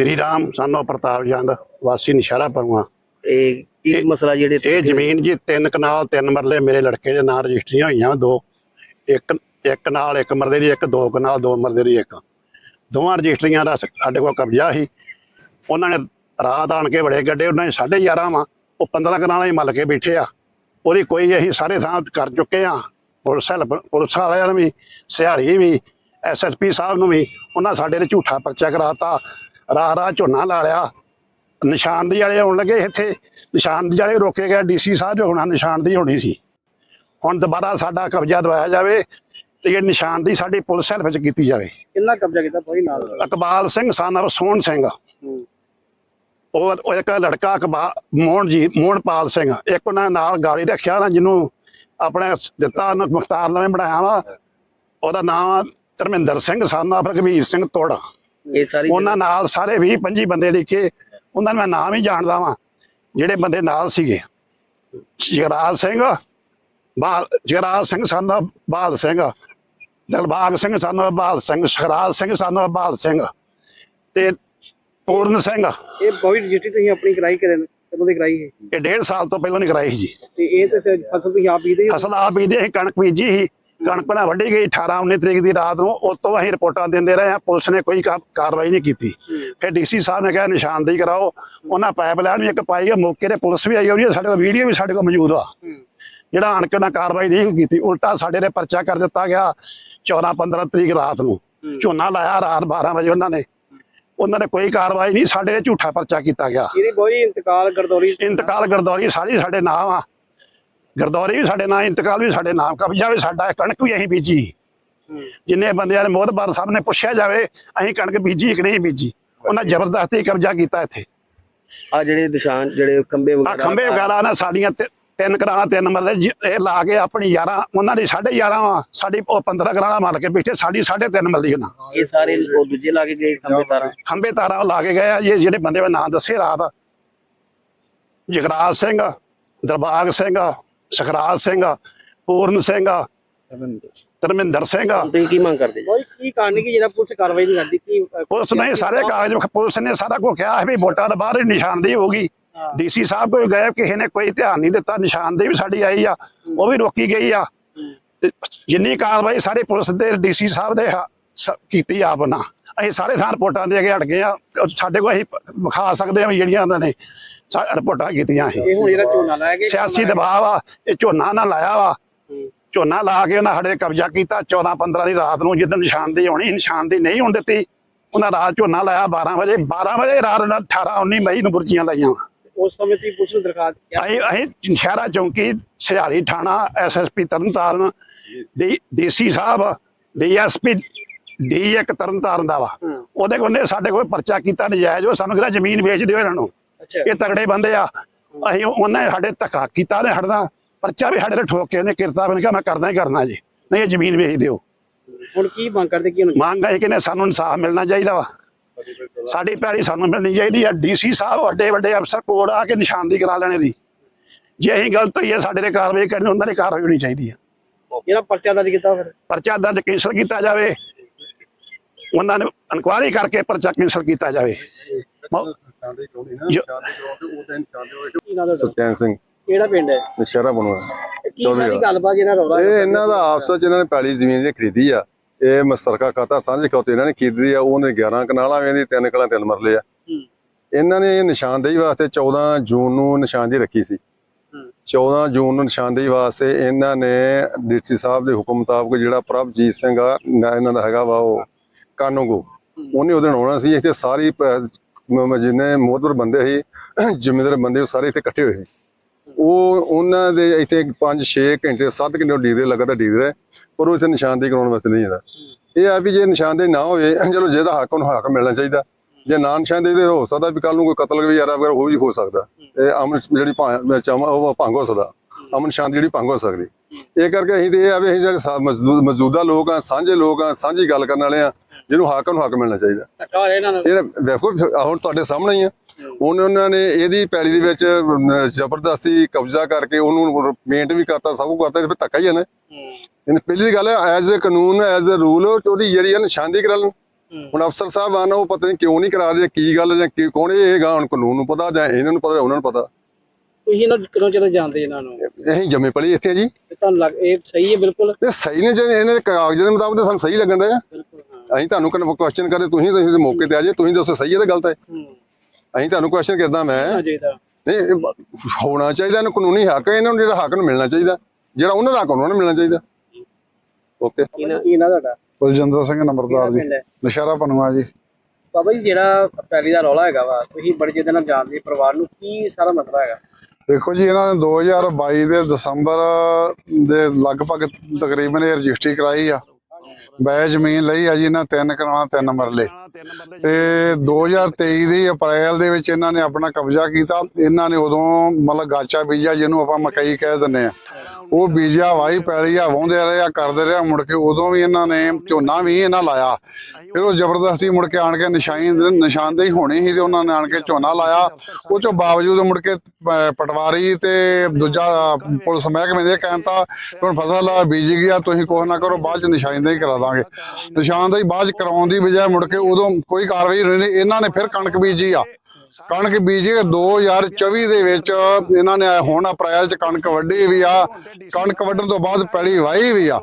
ਸ਼੍ਰੀ ਰਾਮ ਸਾਨੋ ਪ੍ਰਤਾਪ ਚੰਦ ਵਾਸੀ ਨਿਸ਼ਾਰਾ ਪਰਵਾ ਇਹ ਕੀ ਮਸਲਾ ਜਿਹੜੇ ਇਹ ਜ਼ਮੀਨ ਜੀ ਤਿੰਨ ਕਨਾਲ ਤਿੰਨ ਮਰਲੇ ਮੇਰੇ ਲੜਕੇ ਦੇ ਨਾਂ ਰਜਿਸਟਰੀਆਂ ਹੋਈਆਂ ਦੋ। ਇੱਕ ਇੱਕ ਨਾਲ ਇੱਕ ਮਰਲੇ ਦੀ ਇੱਕ ਦੋ ਕਨਾਲ ਦੋ ਮਰਲੇ ਦੀ ਇੱਕ। ਦੋਵਾਂ ਰਜਿਸਟਰੀਆਂ ਦਾ ਸਾਡੇ ਕੋਲ ਕਬਜ਼ਾ ਸੀ। ਉਹਨਾਂ ਨੇ ਰਾਤ ਆਣ ਕੇ ਬੜੇ ਗੱਡੇ ਉਹਨਾਂ ਨੇ 11.5 ਵਾ ਉਹ 15 ਕਨਾਲਾਂ ਹੀ ਮੱਲ ਕੇ ਬੈਠੇ ਆ। ਉਹਦੀ ਕੋਈ ਅਸੀਂ ਸਾਰੇ ਥਾਂ ਕਰ ਚੁੱਕੇ ਆ। ਪੁਲਿਸ ਹੈਲਪ ਪੁਲਿਸ ਵਾਲਿਆਂ ਨੂੰ ਵੀ ਸਿਹਾਰੀ ਵੀ ਐਸਐਸਪੀ ਸਾਹਿਬ ਨੂੰ ਵੀ ਉਹਨਾਂ ਸਾਡੇ ਨੇ ਝੂਠਾ ਪਰਚਾ ਕਰਾਤਾ। ਰਾਹ ਰਾਹ ਝੋਨਾ ਲਾ ਲਿਆ। ਨਿਸ਼ਾਨਦੀ ਵਾਲੇ ਆਉਣ ਲੱਗੇ ਇੱਥੇ। ਨਿਸ਼ਾਨਦੀ ਵਾਲੇ ਰੋਕੇ ਗਏ ਡੀਸੀ ਸਾਹਿਬ ਜੋ ਹੋਣਾ ਨਿਸ਼ਾਨਦੀ ਹੋਣੀ ਸੀ। ਹੁਣ ਦੁਬਾਰਾ ਸਾਡਾ ਕਬਜ਼ਾ ਦਵਾਇਆ ਜਾਵੇ ਤੇ ਇਹ ਨਿਸ਼ਾਨਦੀ ਸਾਡੀ ਪੁਲਿਸ ਹੈਲਪ ਵਿੱਚ ਕੀਤੀ ਜਾਵੇ। ਕਿੰਨਾ ਕਬਜ਼ਾ ਕੀਤਾ ਕੋਈ ਨਾਲ? ਇਕਬਾਲ ਸਿੰਘ ਸਾਨਵ ਸੋਹਣ ਸਿੰਘ। ਉਹ ਇੱਕ ਲੜਕਾ ਇਕਬਾਲ ਮੋਹਨ ਜੀ ਮੋਹਨਪਾਲ ਸਿੰਘ। ਇੱਕ ਉਹਨਾਂ ਨਾਲ ਗਾੜੀ ਰੱਖਿਆ ਨਾ ਜਿਹਨੂੰ ਆਪਣੇ ਦਿੱਤਾ ਉਹਨੂੰ ਮੁਖਤਾਰ ਨਵੇਂ ਬਣਾਇਆ ਵਾ। ਉਹਦਾ ਨਾਮ ਧਰਮਿੰਦਰ ਸਿੰਘ ਸਾਨਾ ਰਘਵੀਰ ਸਿੰਘ ਤੋੜਾ। ਇਹ ਸਾਰੀ ਉਹਨਾਂ ਨਾਲ ਸਾਰੇ 20 25 ਬੰਦੇ ਲਿਖੇ ਉਹਨਾਂ ਨੂੰ ਮੈਂ ਨਾਮ ਹੀ ਜਾਣਦਾ ਵਾਂ ਜਿਹੜੇ ਬੰਦੇ ਨਾਲ ਸੀਗੇ। ਜਗਰਾਜ ਸਿੰਘ ਬਾਲ ਜਗਰਾਜ ਸਿੰਘ ਸਾਨੂੰ ਬਾਲ ਸਿੰਘ ਦਲਬਾਗ ਸਿੰਘ ਸਾਨੂੰ ਬਾਲ ਸਿੰਘ ਸ਼ਰਾਜ ਸਿੰਘ ਸਾਨੂੰ ਬਾਲ ਸਿੰਘ ਤੇ ਪੂਰਨ ਸਿੰਘ। ਇਹ ਬੋਈ ਰਜਿਸਟਰੀ ਤੁਸੀਂ ਆਪਣੀ ਕਰਾਈ ਕਰੇ ਕਦੋਂ ਦੀ ਕਰਾਈ ਹੈ ਇਹ ਡੇਢ ਸਾਲ ਤੋਂ ਪਹਿਲਾਂ ਨਹੀਂ ਕਰਾਈ ਸੀ ਜੀ। ਤੇ ਇਹ ਤੇ ਸ- ਫਸਲ ਤੁਸੀਂ ਆਪ ਬੀਜਦੇ ਹੋ ਫਸਲ ਆਪ ਬੀਜਦੇ ਅਸੀਂ ਕਣਕ ਬੀਜੀ ਸੀ। ਕਣਕ ਨਾ ਵੱਢੀ ਗਈ 18 19 ਤਰੀਕ ਦੀ ਰਾਤ ਨੂੰ ਉਸ ਤੋਂ ਅਸੀਂ ਰਿਪੋਰਟਾਂ ਦਿੰਦੇ ਰਹੇ ਹਾਂ ਪੁਲਿਸ ਨੇ ਕੋਈ ਕਾਰਵਾਈ ਨਹੀਂ ਕੀਤੀ। ਫਿਰ ਡੀਸੀ ਸਾਹਿਬ ਨੇ ਕਿਹਾ ਨਿਸ਼ਾਨਦੇਹੀ ਕਰਾਓ ਉਹਨਾਂ ਪਾਈਪ ਲਾਈਨ ਵੀ ਇੱਕ ਪਾਈ ਹੈ ਮੌਕੇ ਤੇ ਪੁਲਿਸ ਵੀ ਆਈ ਹੋਈ ਹੈ ਸਾਡੇ ਕੋਲ ਵੀਡੀਓ ਵੀ ਸਾਡੇ ਕੋਲ ਮੌਜੂਦ ਆ। ਜਿਹੜਾ ਆਣ ਕੇ ਉਹਨਾਂ ਕਾਰਵਾਈ ਨਹੀਂ ਕੀਤੀ ਉਲਟਾ ਸਾਡੇ ਦੇ ਪਰਚਾ ਕਰ ਦਿੱਤਾ ਗਿਆ 14 15 ਤਰੀਕ ਰਾਤ ਨੂੰ। ਝੋਨਾ ਲਾਇਆ ਰਾਤ 12 ਵਜੇ ਉਹਨਾਂ ਨੇ। ਉਹਨਾਂ ਨੇ ਕੋਈ ਕਾਰਵਾਈ ਨਹੀਂ ਸਾਡੇ ਤੇ ਝੂਠਾ ਪਰਚਾ ਕੀਤਾ ਗਿਆ। ਇਹਦੀ ਬੋਈ ਇੰਤਕਾਲ ਗਰਦੌਰੀ ਇੰਤਕਾਲ ਗਰਦੌਰੀ ਸਾਰੀ ਸਾਡੇ ਨਾਮ ਆ। ਗਰਦੌਰੀ ਵੀ ਸਾਡੇ ਨਾਂ ਇੰਤਕਾਲ ਵੀ ਸਾਡੇ ਨਾਮ ਕਬਜ਼ਾ ਵੀ ਸਾਡਾ ਕਣਕ ਵੀ ਅਸੀਂ ਬੀਜੀ। ਜਿੰਨੇ ਬੰਦਿਆਂ ਨੇ ਮੋਹਤਬਾਰ ਸਾਹਿਬ ਨੇ ਪੁੱਛਿਆ ਜਾਵੇ ਅਸੀਂ ਕਣਕ ਬੀਜੀ ਕਿ ਨਹੀਂ ਬੀਜੀ? ਉਹਨਾਂ ਜ਼ਬਰਦਸਤੀ ਕਬਜ਼ਾ ਕੀਤਾ ਇੱਥੇ। ਆ ਜਿਹੜੇ ਨਿਸ਼ਾਨ ਜਿਹੜੇ ਖੰਬੇ ਆ ਵਗੈਰਾ ਖੰਬੇ ਵਗੈਰਾ ਨਾ ਸਾਡੀਆਂ ਤਿੰਨ ਕਰਾਣਾ ਤਿੰਨ ਮਰਲੇ ਜ- ਇਹ ਲਾ ਕੇ ਆਪਣੀ 11 ਉਹਨਾਂ ਦੀ 11.5 ਵਾ ਸਾਡੀ ਉਹ 15 ਕਰਾਣਾ ਮਰ ਕੇ ਬੈਠੇ ਸਾਡੀ 3.5 ਮਰਲੀ ਉਹਨਾਂ ਇਹ ਸਾਰੇ ਉਹ ਦੂਜੇ ਲਾ ਕੇ ਗਏ ਖੰਬੇ ਤਾਰਾਂ? ਖੰਬੇ ਤਾਰਾਂ ਉਹ ਲਾ ਕੇ ਗਏ ਆ ਇਹ ਜਿਹੜੇ ਬੰਦੇ ਮੈਂ ਨਾਂ ਦੱਸੇ ਰਾਤ। ਜਗਰਾਜ ਸਿੰਘ ਦਰਬਾਗ ਸਿੰਘ ਸਖਰਾਜ ਸਿੰਘ ਪੂਰਨ ਸਿੰਘ ਧਰਮਿੰਦਰ। ਸਿੰਘ ਤੁਸੀਂ ਕੀ ਮੰਗ ਕਰਦੇ ਜੀ? ਬੋਈ ਕੀ ਕਾਰਨ ਕਿ ਜਿਹੜਾ ਪੁਲਿਸ ਕਾਰਵਾਈ ਨਹੀਂ ਕਰਦੀ? ਕੀ ਪੁਲਿਸ ਨੇ ਸਾਰੇ ਕਾਗਜ਼ ਪੁਲਿਸ ਨੇ ਸਾਰਾ ਕੁਝ ਕਿਹਾ ਹੈ ਵੀ ਵੋਟਾਂ ਦੇ ਬਾਹਰ ਹੀ ਨਿਸ਼ਾਨਦੇਹੀ ਹੋਗੀ। ਡੀਸੀ ਸਾਹਿਬ ਕੋਈ ਗਏ ਕਿਸੇ ਨੇ ਕੋਈ ਧਿਆਨ ਨਹੀਂ ਦਿੱਤਾ ਨਿਸ਼ਾਨਦੇਹੀ ਵੀ ਸਾਡੀ ਆਈ ਆ ਉਹ ਵੀ ਰੋਕੀ ਗਈ ਆ। ਜਿੰਨੀ ਕਾਰਵਾਈ ਸਾਰੇ ਪੁਲਿਸ ਦੇ ਡੀਸੀ ਸਾਹਿਬ ਦੇ ਕੀਤੀ ਆਪ ਨਾ ਅਸੀਂ ਸਾਰੇ ਥਾਂ ਰਿਪੋਰਟਾਂ ਦੇ ਕੇ ਹਟ ਗਏ ਆ। ਸਾਡੇ ਕੋਲ ਅਸੀਂ ਵਿਖਾ ਸਕਦੇ ਆ ਵੀ ਜਿਹੜੀਆਂ ਉਹਨਾਂ ਨੇ ਰਿਪੋਰਟਾਂ ਕੀਤੀਆਂ ਅਸੀਂ ਇਹ ਹੁਣ ਜਿਹੜਾ ਝੋਨਾ ਲਾਇਆ ਗਿਆ ਸਿਆਸੀ ਦਬਾਅ ਆ ਇਹ ਝੋਨਾ ਨਾ ਲਾਇਆ ਵਾ। ਝੋਨਾ ਲਾ ਕੇ ਉਹਨਾਂ ਸਾਡੇ ਕਬਜ਼ਾ ਕੀਤਾ 14 15 ਦੀ ਰਾਤ ਨੂੰ ਜਦੋਂ ਨਿਸ਼ਾਨਦੇਹੀ ਹੋਣੀ ਨਿਸ਼ਾਨਦੇਹੀ ਨਹੀਂ ਹੋਣ ਦਿੱਤੀ ਉਹਨਾਂ ਰਾਤ ਝੋਨਾ ਲਾਇਆ 12 ਵਜੇ। 12 ਵਜੇ ਰਾਤ ਨੂੰ 18 19 ਮਈ ਨੂੰ ਬੁਰਜੀਆਂ ਲਾਈਆਂ। ਉਸ ਸਮੇਂ ਤੁਸੀਂ ਪੁਲਿਸ ਨੂੰ ਦਰਖਾਸਤ ਕਿਹਾ ਅਸੀਂ ਅਸੀਂ ਸ਼ਹਿਰਾ ਚੌਂਕੀ ਸਿਹਾਰੀ ਥਾਣਾ ਐਸਐਸਪੀ ਤਰਨਤਾਰਨ ਡੀ ਡੀਸੀ ਸਾਹਿਬ ਡੀਐਸਪੀ ਡੀ ਇੱਕ ਤਰਨਤਾਰਨ ਦਾ ਵਾ। ਉਹਦੇ ਕੋਲ ਨੇ ਸਾਡੇ ਕੋਲ ਪਰਚਾ ਕੀਤਾ ਨਜਾਇਜ਼ ਉਹ ਸਾਨੂੰ ਕਹਿੰਦਾ ਜ਼ਮੀਨ ਵੇਚ ਦਿਓ ਇਹਨਾਂ ਨੂੰ। ਇਹ ਤਗੜੇ ਬੰਦੇ ਆ। ਅਸੀਂ ਉਹਨੇ ਸਾਡੇ ਧੱਕਾ ਕੀਤਾ ਨੇ ਹਟਦਾ। ਪਰਚਾ ਵੀ ਸਾਡੇ ਤੇ ਠੋਕ ਕੇ ਉਹਨੇ ਕਿਰਤਾ ਬਣ ਕਿਹਾ ਮੈਂ ਕਰਦਾ ਹੀ ਕਰਨਾ ਜੀ। ਨਹੀਂ ਇਹ ਜ਼ਮੀਨ ਵੇਚ ਦਿਓ। ਹੁਣ ਕੀ ਮੰਗ ਕਰਦੇ ਕੀ ਮੰਗ ਹੈ ਕਿ ਨੇ ਸਾਨੂੰ ਇਨਸਾਫ ਮਿਲਣਾ ਚਾਹੀਦਾ ਵਾ। ਸਾਡੀ ਪੈੜੀ ਸਾਨੂੰ ਮਿਲਣੀ ਚਾਹੀਦੀ ਆ। ਡੀਸੀ ਸਾਹਿਬ ਵੱਡੇ ਵੱਡੇ ਅਫਸਰ ਕੋਲ ਆ ਕੇ ਨਿਸ਼ਾਨਦੀ ਕਰਾ ਲੈਣੇ ਦੀ। ਜੇ ਅਸੀਂ ਗਲਤ ਹੋਈਏ ਸਾਡੇ ਤੇ ਕਾਰਵਾਈ ਕਰਨੀ ਉਹਨਾਂ ਦੀ ਕਾਰਵਾਈ ਹੋਣੀ ਚਾਹੀਦੀ ਆ। ਜਿਹੜਾ ਪਰਚਾ ਦਰਜ ਕੀਤਾ ਫਿਰ? ਪਰਚਾ ਦਰਜ ਕੈਂਸਲ ਕੀਤਾ ਜਾਵੇ। ਉਹਨਾਂ ਨੇ ਇਨਕੁਆਇਰੀ ਕਰਕੇ ਪਰਚਾ ਕੈਂਸਲ ਕੀਤਾ ਜਾਵੇ। ਮ- ਜੋ- ਕੀ ਨਾਮ ਦਾ ਸਤਿਆਨ ਸਿੰਘ। ਕਿਹੜਾ ਪਿੰਡ ਹੈ? ਨਸ਼ਹਿਰਾ ਬਣਵਾ ਕੀ ਸਾਰੀ ਗੱਲਬਾਤ ਜਿਹੜਾ ਰੌਲਾ ਇਹ ਇਹਨਾਂ ਦਾ ਆਪਸ ਵਿੱਚ ਇਹਨਾਂ ਨੇ ਪੈਲੀ ਜ਼ਮੀਨ ਦੀ ਖਰੀਦੀ ਆ ਇਹ ਮਸਰਕਾ ਖਾਤਾ ਸਾਂਝੇ ਖਾਤੇ ਇਹਨਾਂ ਨੇ ਖਰੀਦੀ ਆ ਉਹਨੇ 11 ਕਨਾਲਾਂ ਵੇਂਦੀ ਤਿੰਨ ਕਨਾਲਾਂ ਤਿੰਨ ਮਰਲੇ ਆ। ਹੂੰ। ਇਹਨਾਂ ਨੇ ਇਹ ਨਿਸ਼ਾਨਦੇਹੀ ਵਾਸਤੇ 14 ਜੂਨ ਨੂੰ ਨਿਸ਼ਾਨਦੇਹੀ ਰੱਖੀ ਸੀ। ਹੂੰ। 14 ਜੂਨ ਨੂੰ ਨਿਸ਼ਾਨਦੇਹੀ ਵਾਸਤੇ ਇਹਨਾਂ ਨੇ ਡੀਸੀ ਸਾਹਿਬ ਦੇ ਹੁਕਮ ਮੁਤਾਬਕ ਜਿਹੜਾ ਪ੍ਰਭਜੀਤ ਸਿੰਘ ਆ ਨਾ ਇਹਨਾਂ ਦਾ ਹੈਗਾ ਵਾ ਉਹ ਕਾਨੂੰਗੋ ਉਹਨੇ ਉਹਦੇ ਨਾਲ ਆਉਣਾ ਸੀ ਇੱਥੇ ਸਾਰੀ ਪ- ਜਿੰਨੇ ਮੋਹਤਬਰ ਬੰਦੇ ਸੀ, ਜ਼ਿੰਮੇਦਾਰ ਬੰਦੇ ਉਹ ਸਾਰੇ ਇੱਥੇ ਇਕੱਠੇ ਹੋਏ ਸੀ। ਉਹ ਉਹਨਾਂ ਦੇ ਇੱਥੇ 5-6 ਘੰਟੇ 7 ਘੰਟੇ ਡੀਜ਼ਲ ਲਗਾਤਾਰ ਡੀਜ਼ਲ ਰਹੇ ਪਰ ਉਹ ਇੱਥੇ ਨਿਸ਼ਾਨਦੇਹੀ ਕਰਾਉਣ ਵਾਸਤੇ ਨਹੀਂ ਆਦਾ ਇਹ ਆ ਵੀ ਜੇ ਨਿਸ਼ਾਨਦੇਹੀ ਨਾ ਹੋਵੇ, ਚਲੋ ਜਿਹਦਾ ਹੱਕ ਉਹਨੂੰ ਹੱਕ ਮਿਲਣਾ ਚਾਹੀਦਾ। ਜੇ ਨਾ ਨਿਸ਼ਾਨਦੇਹੀ ਦੇ ਹੋ ਸਕਦਾ ਵੀ ਕੱਲ ਨੂੰ ਕੋਈ ਕਤਲ ਵਗੈਰਾ ਵਗੈਰਾ ਉਹ ਵੀ ਹੋ ਸਕਦਾ। ਇਹ ਅਮਨ ਜਿਹੜੀ ਭਾ- ਉਹ ਭੰਗ ਹੋ ਸਕਦਾ। ਅਮਨ ਸ਼ਾਂਤੀ ਜਿਹੜੀ ਭੰਗ ਹੋ ਸਕਦੀ। ਇਹ ਕਰਕੇ ਅਸੀਂ ਤੇ ਇਹ ਆ ਵੀ ਅਸੀਂ ਜਿਹੜੇ ਮੌਜੂਦਾ ਲੋਕ ਆ, ਸਾਂਝੇ ਲੋਕ ਆ, ਸਾਂਝੀ ਗੱਲ ਕਰਨ ਵਾਲੇ ਆ ਜਿਹਨੂੰ ਹੱਕ ਨੂੰ ਹੱਕ ਮਿਲਣਾ ਚਾਹੀਦਾ। ਹੋ ਇਹਨਾਂ ਇਹ ਵੇਖੋ ਹੁਣ ਤੁਹਾਡੇ ਸਾਹਮਣੇ ਹੀ ਆ। ਉਹਨਾਂ ਨੇ ਇਹਦੀ ਪੈਲੀ ਦੇ ਵਿੱਚ ਜ਼ਬਰਦਸਤੀ ਕਬਜ਼ਾ ਕਰਕੇ ਉਹਨੂੰ ਪੇਂਟ ਵੀ ਕਰਤਾ ਸਭ ਕੁਝ ਕਰਤਾ ਫਿਰ ਧੱਕਾ ਹੀ ਹੈ ਨਾ। ਹੂੰ। ਇਹਨੇ ਪਹਿਲੀ ਗੱਲ ਐਜ਼ ਅ ਕਾਨੂੰਨ ਐਜ਼ ਅ ਰੂਲ ਉਹਦੀ ਜਿਹੜੀ ਹੈ ਨਿਸ਼ਾਨਦੇਹੀ ਕਰਾ ਲੈਣ। ਹੁਣ ਅਫਸਰ ਸਾਹਿਬ ਆਨ ਉਹ ਪਤਾ ਨਹੀਂ ਕਿਉਂ ਨਹੀਂ ਕਰਾ ਰਹੇ ਕੀ ਗੱਲ ਜਾਂ ਕੀ ਕੌਣ ਇਹ ਗਾ ਹੁਣ ਕਾਨੂੰਨ ਨੂੰ ਪਤਾ ਜਾਂ ਇਹਨਾਂ ਨੂੰ ਪਤਾ ਉਹਨਾਂ ਨੂੰ ਪਤਾ। ਤੁਸੀਂ ਇਹਨਾਂ ਨੂੰ ਕਿਦੋਂ ਚਿਰ ਜਾਣਦੇ ਇਹਨਾਂ ਨੂੰ? ਅਸੀਂ ਜੰਮੇ ਪਲੀ ਇੱਥੇ ਜੀ। ਤੁਹਾਨੂੰ ਲੱਗ ਇਹ ਸਹੀ ਹੈ ਬਿਲਕੁਲ। ਇਹ ਸਹੀ ਨੇ ਜੇ ਇਹਨਾਂ ਦੇ ਕਾਗਜ਼ਾਂ ਦੇ ਮੁਤਾਬਕ ਤਾਂ ਸਾਨੂੰ ਸਹੀ ਲੱਗਣ ਬਿਲਕੁਲ। ਹਾਂ ਅਸੀਂ ਤੁਹਾਨੂੰ ਕੁਐਸਚਨ ਕਰਦੇ ਤੁਸੀਂ ਤੁਸੀਂ ਮੌਕੇ ਤੇ ਆ ਜੇ ਤੁਸੀਂ ਦੱਸੋ ਸਹੀ ਹੈ ਤਾਂ ਗਲਤ ਹੈ। ਅਸੀਂ ਤੁਹਾਨੂੰ ਕੁਐਸਚਨ ਕਰਦਾ ਮੈਂ। ਨਹੀਂ ਇਹ ਹੋਣਾ ਚਾਹੀਦਾ ਇਹਨੂੰ ਕਾਨੂੰਨੀ ਹੱਕ ਹੈ ਇਹਨਾਂ ਨੂੰ ਜਿਹੜਾ ਹੱਕ ਨੂੰ ਮਿਲਣਾ ਚਾਹੀਦਾ। ਜਿਹੜਾ ਉਹਨਾਂ ਦਾ ਹੱਕ ਉਹਨਾਂ ਨੂੰ ਮਿਲਣਾ ਚਾਹੀਦਾ। ਓਕੇ ਕੀ ਨਾ ਕੀ ਨਾ ਤੁਹਾਡਾ? ਕੁਲਜਿੰਦਰ ਸਿੰਘ ਨੰਬਰਦਾਰ ਜੀ। ਨਸ਼ਹਿਰਾ ਪਨੂਆ ਜੀ। ਬਾਬਾ ਜੀ ਜਿਹੜਾ ਪੈਲੀ ਦਾ ਰੌਲਾ ਹੈਗਾ ਵਾ ਤੁਸੀਂ ਬੜੇ ਜਿਹਦੇ ਨਾਲ ਜਾਣਦੇ ਪਰਿਵਾਰ ਨੂੰ ਕੀ ਸਾਰਾ ਮਸਲਾ ਹੈਗਾ? ਦੇਖੋ ਜੀ ਇਹਨਾਂ ਨੇ 2022 ਦੇ ਦਸੰਬਰ ਦੇ ਲਗਭਗ ਤਕਰੀਬਨ ਇਹ ਰਜਿਸਟਰੀ ਕਰਾਈ ਆ। ਬੈ ਜ਼ਮੀਨ ਲਈ ਆ ਜੀ ਇਹਨਾਂ ਤਿੰਨ ਕਨਾਲਾਂ, ਤਿੰਨ ਮਰਲੇ। ਤੇ 2023 ਦੀ ਅਪ੍ਰੈਲ ਦੇ ਵਿੱਚ ਇਹਨਾਂ ਨੇ ਆਪਣਾ ਕਬਜ਼ਾ ਕੀਤਾ। ਇਹਨਾਂ ਨੇ ਉਦੋਂ ਮਤਲਬ ਗਾਚਾ ਬੀਜਾ ਜਿਹਨੂੰ ਆਪਾਂ ਮਕਈ ਕਹਿ ਦਿੰਦੇ ਆ ਉਹ ਬੀਜਿਆ ਵਾਈ ਪੈਲੀ ਆ ਵਾਹੁੰਦੇ ਰਹੇ ਆ ਕਰਦੇ ਰਹੇ, ਮੁੜ ਕੇ ਉਦੋਂ ਵੀ ਇਹਨਾਂ ਨੇ ਝੋਨਾ ਵੀ ਇਹਨਾਂ ਲਾਇਆ। ਫਿਰ ਉਹ ਜ਼ਬਰਦਸਤੀ ਮੁੜ ਕੇ ਆਣ ਕੇ ਨਿਸ਼ਾਨੀ ਨਿਸ਼ਾਨਦੇਹੀ ਹੋਣੀ ਸੀ ਤੇ ਉਹਨਾਂ ਨੇ ਆਣ ਕੇ ਝੋਨਾ ਲਾਇਆ। ਉਹ ਚੋਂ ਬਾਵਜੂਦ ਮੁੜ ਕੇ ਪਟਵਾਰੀ ਤੇ ਦੂਜਾ ਪੁਲਿਸ ਮਹਿਕਮੇ ਨੇ ਕਹਿੰਤਾ ਹੁਣ ਫਸਲ ਬੀਜੀ ਗਿਆ ਤੁਸੀਂ ਕੁਛ ਨਾ ਕਰੋ, ਬਾਅਦ ਚ ਨਿਸ਼ਾਨਦੇਹੀ ਕਰਾ ਦਾਂਗੇ ਨਿਸ਼ਾਨਦੇਹੀ ਬਾਅਦ ਚ ਕਰਾਉਣ ਦੀ ਬਜਾਏ ਮੁੜ ਕੇ ਉਦੋਂ ਕੋਈ ਕਾਰਵਾਈ ਨਹੀਂ। ਇਹਨਾਂ ਨੇ ਫਿਰ ਕਣਕ ਬੀਜੀ ਆ ਕਣਕ ਬੀਜੀ 2024 ਦੇ ਵਿੱਚ ਇਹਨਾਂ ਨੇ ਹੁਣ ਅਪ੍ਰੈਲ ਚ ਕਣਕ ਵੱਢੀ ਵੀ ਆ। ਕਣਕ ਵੱਢਣ ਤੋਂ ਬਾਅਦ ਪੈਲੀ ਵਾਹੀ ਵੀ ਆ।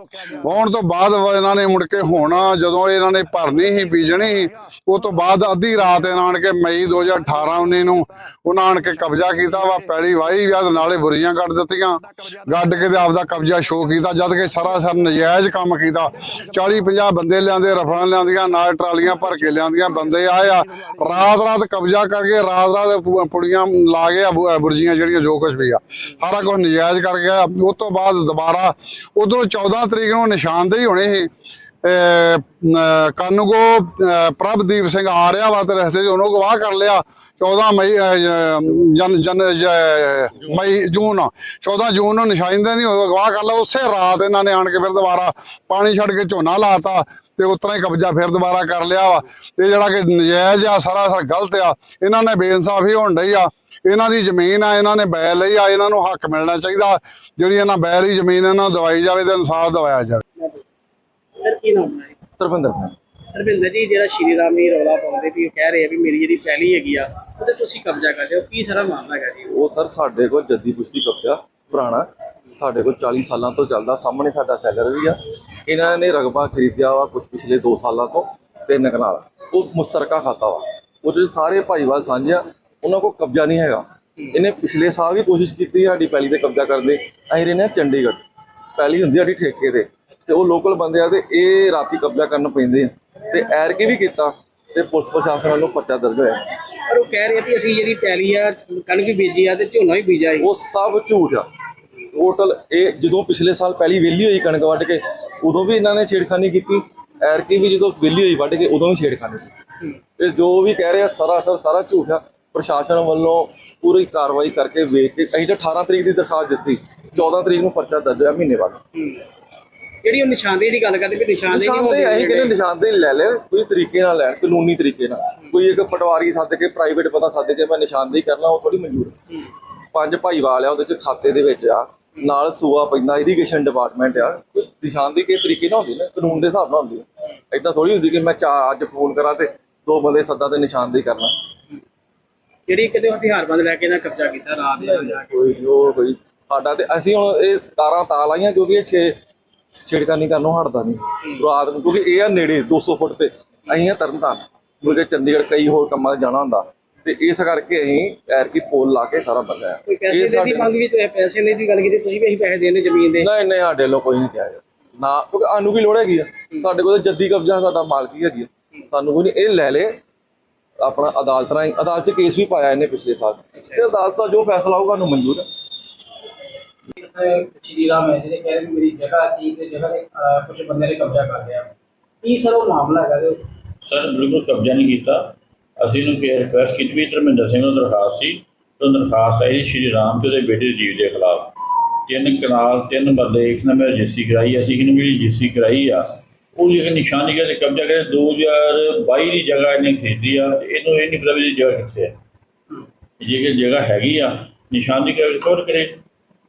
ਵਾਹੁਣ ਤੋਂ ਬਾਅਦ ਇਹਨਾਂ ਨੇ ਮੁੜ ਕੇ ਹੁਣ ਜਦੋਂ ਇਹਨਾਂ ਨੇ ਭਰਨੀ ਸੀ, ਬੀਜਣੀ ਸੀ, ਉਹ ਤੋਂ ਬਾਅਦ ਅੱਧੀ ਰਾਤ ਇਹਨਾਂ ਆਣ ਕੇ ਮਈ 2018 19 ਨੂੰ ਉਹਨਾਂ ਆਣ ਕੇ ਕਬਜ਼ਾ ਕੀਤਾ ਵਾ, ਪੈਲੀ ਵਾਹੀ ਵੀ ਆ ਨਾਲੇ ਬੁਰੀਆਂ ਕੱਢ ਦਿੱਤੀਆਂ। ਗੱਡ ਕੇ ਤੇ ਆਪਦਾ ਕਬਜ਼ਾ ਸ਼ੋਅ ਕੀਤਾ, ਜਦ ਕਿ ਸਰਾਸਰ ਨਜਾਇਜ਼ ਕੰਮ ਕੀਤਾ। 40 50 ਬੰਦੇ ਲਿਆਂਦੇ, ਰਫਲਾਂ ਲਿਆਂਦੀਆਂ, ਨਾਲ ਟਰਾਲੀਆਂ ਭਰ ਕੇ ਲਿਆਂਦੀਆਂ, ਬੰਦੇ ਆਏ ਆ। ਰਾਤ ਰਾਤ ਕਬਜ਼ਾ ਕਰਕੇ ਰਾਤ ਰਾਤ ਪੁੜੀਆਂ ਲਾ ਕੇ ਬੁਰਜੀਆਂ ਜਿਹੜੀਆਂ ਜੋ ਕੁਝ ਵੀ ਆ, ਸਾਰਾ ਕੁਝ ਨਜਾਇਜ਼ ਕਰ ਗਿਆ ਉਸ ਤੋਂ ਬਾਅਦ ਦੁਬਾਰਾ ਉਧਰੋਂ 14 ਤਰੀਕ ਨੂੰ ਨਿਸ਼ਾਨਦੇਹੀ ਹੋਣੀ ਸੀ। ਕਾਨੂੰਗੋ ਪ੍ਰਭਦੀਪ ਸਿੰਘ ਆ ਰਿਹਾ ਵਾ ਤੇ ਰਸਤੇ 'ਚ ਉਹਨੂੰ ਗਵਾਹ ਕਰ ਲਿਆ। 14 ਮਈ ਜਨ ਜਨ ਮਈ, ਜੂਨ 14 ਜੂਨ ਨੂੰ ਨਿਸ਼ਾਨਦੇ ਨਹੀਂ ਹੋਇਆ ਗਵਾਹ ਕਰ ਲਿਆ। ਉਸੇ ਰਾਤ ਇਹਨਾਂ ਨੇ ਆਣ ਕੇ ਫਿਰ ਦੁਬਾਰਾ ਪਾਣੀ ਛੱਡ ਕੇ ਝੋਨਾ ਲਾਤਾ ਤੇ ਉਤਰਾ ਹੀ ਕਬਜ਼ਾ ਫਿਰ ਦੁਬਾਰਾ ਕਰ ਲਿਆ ਵਾ। ਇਹ ਜਿਹੜਾ ਕਿ ਨਜਾਇਜ਼ ਆ ਸਰਾਸਰ ਗਲਤ ਆ। ਇਹਨਾਂ ਨੇ ਬੇਇਨਸਾਫੀ ਹੋਣ ਡਈ ਆ। ਇਹਨਾਂ ਦੀ ਜ਼ਮੀਨ ਆ, ਇਹਨਾਂ ਨੇ ਬੈ ਲਈ ਆ। ਇਹਨਾਂ ਨੂੰ ਹੱਕ ਮਿਲਣਾ ਚਾਹੀਦਾ। ਜਿਹੜੀ ਇਹਨਾਂ ਬੈ ਲਈ ਜ਼ਮੀਨ ਇਹਨਾਂ ਨੂੰ ਦਵਾਈ ਜਾਵੇ ਤੇ ਇਨਸਾਫ ਦਵਾਇਆ ਜਾਵੇ। ਕੀ ਨਾਮ ਹੈ? ਤਰਵਿੰਦਰ ਸਿੰਘ। ਰਵਿੰਦਰ ਜੀ ਜਿਹੜਾ ਸ਼੍ਰੀ ਰਾਮ ਜੀ ਰੌਲਾ ਪਾਉਂਦੇ ਵੀ ਉਹ ਕਹਿ ਰਹੇ ਆ ਵੀ ਮੇਰੀ ਜਿਹੜੀ ਪੈਲੀ ਹੈਗੀ ਆ ਉਹਦੇ ਤੁਸੀਂ ਕਬਜ਼ਾ ਕਰਦੇ ਹੋ। ਕੀ ਸਾਰਾ ਮਾਮਲਾ ਹੈਗਾ ਜੀ? ਉਹ ਸਰ ਸਾਡੇ ਕੋਲ ਜੱਦੀ ਪੁਸ਼ਤੀ ਕਬਜ਼ਾ ਪੁਰਾਣਾ। ਸਾਡੇ ਕੋਲ 40 ਸਾਲਾਂ ਤੋਂ ਚੱਲਦਾ ਸਾਹਮਣੇ ਸਾਡਾ ਸੈਲਰ ਵੀ ਆ। ਇਹਨਾਂ ਨੇ ਰਗਬਾ ਖਰੀਦਿਆ ਵਾ ਕੁਝ ਪਿਛਲੇ 2 ਸਾਲਾਂ ਤੋਂ ਤਿੰਨ ਕਨਾਲ ਉਹ ਮੁਸ਼ਤਰਕਾ ਖਾਤਾ ਵਾ। ਉਹ ਜਿਹੜੇ ਸਾਰੇ ਭਾਈਵਾਲ ਸਾਂਝੇ ਆ ਉਹਨਾਂ ਕੋਲ ਕਬਜ਼ਾ ਨਹੀਂ ਹੈਗਾ। ਇਹਨੇ ਪਿਛਲੇ ਸਾਲ ਵੀ ਕੋਸ਼ਿਸ਼ ਕੀਤੀ ਸਾਡੀ ਪੈਲੀ ਤੇ ਕਬਜ਼ਾ ਕਰਨ ਦੀ। ਅਸੀਂ ਰਹਿੰਦੇ ਚੰਡੀਗੜ੍ਹ। ਪੈਲੀ ਹੁੰਦੀ ਸਾਡੀ ਠੇਕੇ ਤੇ। ਤੇ ਉਹ ਲੋਕਲ ਬੰਦੇ ਆ ਤੇ ਇਹ ਰਾਤੀ ਕਬਜ਼ਾ ਕਰਨ ਪੈਂਦੇ ਆ। ਤੇ ਐਰ ਕੇ ਵੀ ਕੀਤਾ ਤੇ ਪੁਲਿਸ ਪ੍ਰਸ਼ਾਸਨ ਵੱਲੋਂ ਪਰਚਾ ਦਰਜ ਹੋਇਆ। ਪਰ ਉਹ ਕਹਿ ਰਹੇ ਆ ਵੀ ਅਸੀਂ ਜਿਹੜੀ ਪੈਲੀ ਆ ਕਣਕ ਵੀ ਬੀਜੀ ਆ ਤੇ ਝੋਨਾ ਵੀ ਬੀਜਿਆ ਸੀ। ਉਹ ਸਭ ਝੂਠ ਆ। ਟੋਟਲ ਇਹ ਜਦੋਂ ਪਿਛਲੇ ਸਾਲ ਪਹਿਲੀ ਵਿਹਲੀ ਹੋਈ ਕਣਕ ਵੱਢ ਕੇ ਉਦੋਂ ਵੀ ਇਹਨਾਂ ਨੇ ਛੇੜਖਾਨੀ ਕੀਤੀ। ਐਰਕੀ ਵੀ ਜਦੋਂ ਵਿਹਲੀ ਹੋਈ ਵੱਢ ਕੇ ਉਦੋਂ ਵੀ ਛੇੜਖਾਨੀ ਕੀਤੀ। ਤੇ ਜੋ ਵੀ ਕਹਿ ਰਹੇ ਆ ਸਰਾਸਰ ਸਾਰਾ ਝੂਠ ਆ। ਪ੍ਰਸ਼ਾਸਨ ਵੱਲੋਂ ਪੂਰੀ ਕਾਰਵਾਈ ਕਰਕੇ ਵੇਖ ਕੇ ਅਸੀਂ ਤਾਂ 18 ਤਰੀਕ ਦੀ ਦਰਖਾਸਤ ਦਿੱਤੀ। 14 ਤਰੀਕ ਨੂੰ ਪਰਚਾ ਦਰਜ ਹੋਇਆ ਮਹੀਨੇ ਬਾਅਦ। ਜਿਹੜੀ ਉਹ ਨਿਸ਼ਾਨਦੇਹੀ ਦੀ ਗੱਲ ਕਰਦੇ ਵੀ ਨਿਸ਼ਾਨਦੇਹੀ ਨਹੀਂ ਨਿਸ਼ਾਨਦੇਹੀ ਅਸੀਂ ਹੁੰਦੀ ਕਹਿੰਦੇ ਨਿਸ਼ਾਨਦੇਹੀ ਲੈ ਲੈਣ ਕੋਈ ਤਰੀਕੇ ਨਾਲ ਲੈਣ ਕਾਨੂੰਨੀ ਤਰੀਕੇ ਨਾਲ। ਕੋਈ ਇੱਕ ਪਟਵਾਰੀ ਸੱਦ ਕੇ ਪ੍ਰਾਈਵੇਟ ਪਤਾ ਸੱਦ ਕੇ ਮੈਂ ਨਿਸ਼ਾਨਦੇਹੀ ਕਰਨਾ ਉਹ ਥੋੜੀ ਮਨਜ਼ੂਰ। ਹੈ। ਪੰਜ ਭਾਈਵਾਲ ਆ ਉਹਦੇ ਚ ਖਾਤੇ ਦੇ ਵਿੱਚ ਆ ਨਾਲ ਸੂਆ ਪੈਂਦਾ ਇਰੀਗੇਸ਼ਨ ਡਿਪਾਰਟਮੈਂਟ ਆ। ਕੋਈ ਨਿਸ਼ਾਨਦੇਹੀ ਕਿਸ ਤਰੀਕੇ ਨਾਲ ਹੁੰਦੀ ਨਾ ਕਾਨੂੰਨ ਦੇ ਹਿਸਾਬ ਨਾਲ ਹੁੰਦੀ ਹੈ ਏਦਾਂ ਥੋੜੀ ਹੁੰਦੀ ਕਿ ਮੈਂ ਚਾ ਅੱਜ ਫੋਨ ਕਰਾਂ ਤੇ ਦੋ ਬੰਦੇ ਸੱਦਾ ਤੇ ਨਿਸ਼ਾਨਦੇਹੀ ਕਰਨਾ। ਜਿਹੜੀ ਕਿਤੇ ਹਥਿਆਰਬੰਦ ਲੈ ਕੇ ਇਹਨਾਂ ਕਬਜ਼ਾ ਕੀਤਾ ਰਾਤ ਦੇ ਜਾ ਕੇ। ਕੋਈ ਉਹ ਕੋਈ ਸਾਡਾ ਤੇ ਅਸੀਂ ਹੁਣ ਇਹ ਤਾਰਾਂ ਤਾਂ ਲਾਈਆਂ ਕਿਉਂਕਿ ਇਹ ਛੇ ਛੇੜਖਾਨੀ ਕਰਨੋਂ ਹਟਦਾ ਨਹੀਂ ਰਾਤ ਨੂੰ। ਕਿਉਂਕਿ ਇਹ ਆ ਨੇੜੇ 200 ਫੁੱਟ ਤੇ ਅਸੀਂ ਆ ਤਰਨਤਾਰਨ। ਕਿਉਂਕਿ ਚੰਡੀਗੜ੍ਹ ਕਈ ਹੋਰ ਕੰਮਾਂ ਤੇ ਜਾਣਾ ਹੁੰਦਾ। ਤੇ ਇਸ ਕਰਕੇ ਅਸੀਂ ਐਰ ਕੀ ਪੋਲ ਲਾ ਕੇ ਸਾਰਾ ਬੰਦਾ ਦੇ ਦੀ ਮੰਗ ਵੀ ਤੇ ਪੈਸੇ ਨੇ ਦੀ ਗੱਲ ਕੀਤੀ ਤੁਸੀਂ ਵੀ ਅਸੀਂ ਪੈਸੇ ਦੇਣੇ ਜ਼ਮੀਨ ਦੇ। ਨਹੀਂ ਨਹੀਂ ਸਾਡੇ ਲੋ ਕੋਈ ਨਹੀਂ ਕਿਹਾ। ਨਾ ਕਿਉਂਕਿ ਸਾਨੂੰ ਕੀ ਲੋੜ ਹੈਗੀ ਆ? ਸਾਡੇ ਕੋਲ ਜੱਦੀ ਕਬਜ਼ਾ ਸਾਡਾ ਮਾਲਕੀ ਹੈਗੀ ਆ। ਸਾਨੂੰ ਕੋਈ ਨਹੀਂ ਇਹ ਲੈ ਲੇ। ਆਪਣਾ ਅਦਾਲਤ ਰਾਹੀਂ ਅਦਾਲਤ 'ਚ ਕੇਸ ਵੀ ਪਾਇਆ ਇਹਨੇ ਪਿਛਲੇ ਸਾਲ। ਤੇ ਅਦਾਲਤ ਦਾ ਜੋ ਫੈਸਲਾ ਹੋਊਗਾ ਨੂੰ ਮਨਜ਼ੂਰ ਹੈ ਸ਼੍ਰੀ ਰਾਮ ਹੈ ਜਿਹਦੇ ਕਹਿ ਰਹੇ ਵੀ ਮੇਰੀ ਜਗ੍ਹਾ ਸੀ ਤੇ ਜਗ੍ਹਾ ਤੇ ਕੁਝ ਬੰਦੇ ਨੇ ਕਬਜ਼ਾ ਕਰ ਲਿਆ। ਕੀ ਸਰ ਉਹ ਮਾਮਲਾ ਹੈਗਾ ਤੇ ਸਰ ਬਿਲਕੁਲ ਕਬਜ਼ਾ ਨਹੀਂ ਕੀਤਾ। ਅਸੀਂ ਨੂੰ ਕਿ ਰਿਕੁਐਸਟ ਕੀਤੀ ਵੀ ਧਰਮਿੰਦਰ ਸਿੰਘ ਨੂੰ ਦਰਖਾਸਤ ਸੀ। ਉਹ ਦਰਖਾਸਤ ਆਈ ਸ਼੍ਰੀ ਰਾਮ ਤੇ ਉਹਦੇ ਬੇਟੇ ਜੀਵ ਦੇ ਖਿਲਾਫ। ਤਿੰਨ ਕਨਾਲ ਤਿੰਨ ਮਰਲੇ ਇੱਕ ਨੰਬਰ ਰਜਿਸਟਰੀ ਕਰਾਈ ਅਸੀਂ ਕਿਹਨੂੰ ਵੀ ਰਜਿਸਟਰੀ ਕਰਾਈ ਆ। ਉਹ ਜਿਹੜੀ ਨਿਸ਼ਾਨੀ ਕਰਕੇ ਕਬਜ਼ਾ ਕਰੇ 2022 ਦੀ ਜਗ੍ਹਾ ਇਹਨੇ ਖਰੀਦੀ ਆ ਤੇ ਇਹਨੂੰ ਇਹ ਨਹੀਂ ਪਤਾ ਵੀ ਜਗ੍ਹਾ ਕਿੱਥੇ ਹੈ। ਜੇ ਕਿ ਜਗ੍ਹਾ ਹੈਗੀ ਆ ਨਿਸ਼ਾਨੀ ਕਰਕੇ ਰਿਕਵਰ ਕਰੇ।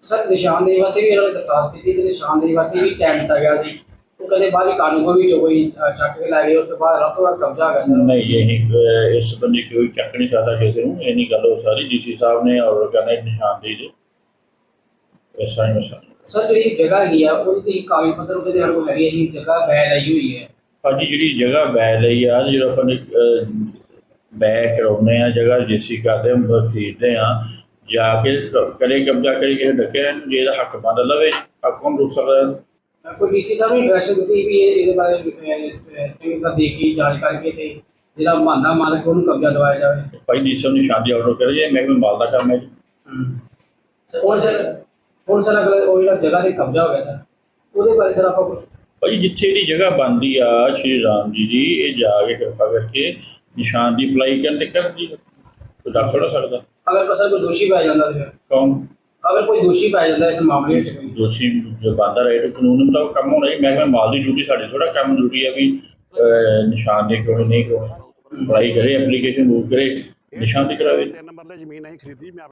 ਸਰ ਨਿਸ਼ਾਨਦੇਹੀ ਵਾਸਤੇ ਵੀ ਇਹਨਾਂ ਨੇ ਦਰਖਾਸਤ ਕੀਤੀ ਤੇ ਨਿਸ਼ਾਨਦੇਹੀ ਵਾਸਤੇ ਵੀ ਟਾਈਮ ਦਿੱਤਾ ਗਿਆ ਸੀ। ਉਹ ਕਹਿੰਦੇ ਬਾਹਰੀ ਕਾਨੂੰਨ ਵੀ ਜੋ ਕੋਈ ਚੱਕ ਕੇ ਲੈ ਗਏ ਉਸ ਤੋਂ ਬਾਅਦ ਰਾਤੋਂ ਰਾਤ ਕਬਜ਼ਾ ਹੋ ਗਿਆ ਸਰ। ਨਹੀਂ ਇਹ ਇਸ ਬੰਦੇ ਕੋਈ ਚੱਕ ਨਹੀਂ ਸਕਦਾ ਕਿਸੇ ਨੂੰ। ਇਹ ਨਹੀਂ ਗੱਲ ਹੋ ਸਾਰੀ ਡੀਸੀ ਸਾਹਿਬ ਨੇ ਕਰਨਾ ਹੈ ਨਿਸ਼ਾਨਦੇਹੀ ਦੇ। ਤਰ੍ਹਾਂ ਹੀ ਮਸਲਾ ਸਰ ਜਿਹੜੀ ਜਗ੍ਹਾ ਹੈਗੀ ਆ ਉਹਦੀ ਤੇ ਕਾਗਜ਼ ਪੱਤਰ ਉਹਦੇ ਹਰ ਕੋਲ ਹੈਗੀ ਹੈ ਜਗ੍ਹਾ ਬੈ ਲਈ ਹੋਈ ਹੈ। ਭਾਜੀ ਜਿਹੜੀ ਜਗ੍ਹਾ ਬੈ ਲਈ ਆ ਜਦੋਂ ਆਪਾਂ ਨੇ ਬੈ ਕਰਾਉਂਦੇ ਆ ਜਗ੍ਹਾ ਜਿਸੀ ਕਰਦੇ ਆ ਖਰੀਦਦੇ ਆ ਜਾ ਕੇ ਕਰੇ ਕਬਜ਼ਾ ਕਰੇ ਕਿਸੇ ਡੱਕੇ ਜੇ ਇਹਦਾ ਹੱਕ ਬੰਦ ਲਵੇ ਹੱਕ ਕੌਣ ਰੁਕ ਸਕਦਾ? ਕੋਈ ਡੀਸੀ ਸਾਹਿਬ ਨੇ ਦਿੱਤੀ ਵੀ ਇਹ ਇਹਦੇ ਬਾਰੇ ਅਹ, ਅਹ, ਚੰਗੀ ਤਰ੍ਹਾਂ ਦੇਖ ਕੇ ਜਾਂਚ ਕਰਕੇ ਤੇ ਜਿਹੜਾ ਮੰਦਾ ਮਾਲਕ ਉਹਨੂੰ ਕਬਜ਼ਾ ਦਵਾਇਆ ਜਾਵੇ। ਭਾਈ ਡੀਸੀ ਸਾਹਿਬ ਨਿਸ਼ਾਨਦੀ ਆਰਡਰ ਕਰੇ ਜੇ ਮੈਂ ਮਾਲ ਦਾ ਕੰਮ ਹੈ। ਜੀ। ਹੁਣ ਸਰ ਹੁਣ ਸਰ ਅਗਰ ਉਹ ਜਿਹੜਾ ਜਗ੍ਹਾ ਤੇ ਕਬਜ਼ਾ ਹੋ ਗਿਆ ਸਰ ਉਹਦੇ ਬਾਰੇ ਸਰ ਆਪਾਂ ਕੁਝ ਭਾਈ ਜਿੱਥੇ ਦੀ ਜਗ੍ਹਾ ਬਣਦੀ ਆ ਸ਼੍ਰੀ ਰਾਮ ਜੀ ਦੀ ਇਹ ਜਾ ਕੇ ਕਿਰਪਾ ਕਰਕੇ ਨਿਸ਼ਾਨ ਦੀ ਅਪਲਾਈ ਕਰਨ ਤੇ ਕਰ ਜੀ ਕੋਈ ਥੋੜ੍ਹਾ ਸਕਦਾ। ਅਗਰ ਸਰ ਕੋਈ ਦੋਸ਼ੀ ਪਾਇਆ ਜਾਂਦਾ ਤੇ ਫਿਰ ਕੌਣ? ਅਗਰ ਕੋਈ ਦੋਸ਼ੀ ਪਾਇਆ ਜਾਂਦਾ ਇਸ ਮਾਮਲੇ ਵਿੱਚ ਕੋਈ। ਦੋਸ਼ੀ ਜੋ ਬੰਦਾ ਰਹੇ ਤੇ ਕਾਨੂੰਨ ਮੁਤਾਬਕ ਕੰਮ ਹੋਣਾ ਜੀ ਮੈਂ ਕਿਹਾ ਮਾਲ ਦੀ ਡਿਊਟੀ ਸਾਡੀ ਥੋੜਾ ਕੰਮ ਡਿਊਟੀ ਹੈ ਵੀ ਨਿਸ਼ਾਨ ਦੇ ਕਿਉਂ ਨਹੀਂ ਕਿਉਂ ਅਪਲਾਈ ਕਰੇ ਐਪਲੀਕੇਸ਼ਨ ਮੂਵ ਕਰੇ ਨਿਸ਼ਾਨ ਦੀ ਕਰਾਵੇ। ਤਿੰਨ ਮਰਲੇ ਜ਼ਮੀਨ ਅਸੀਂ ਖਰੀਦੀ ਮੈਂ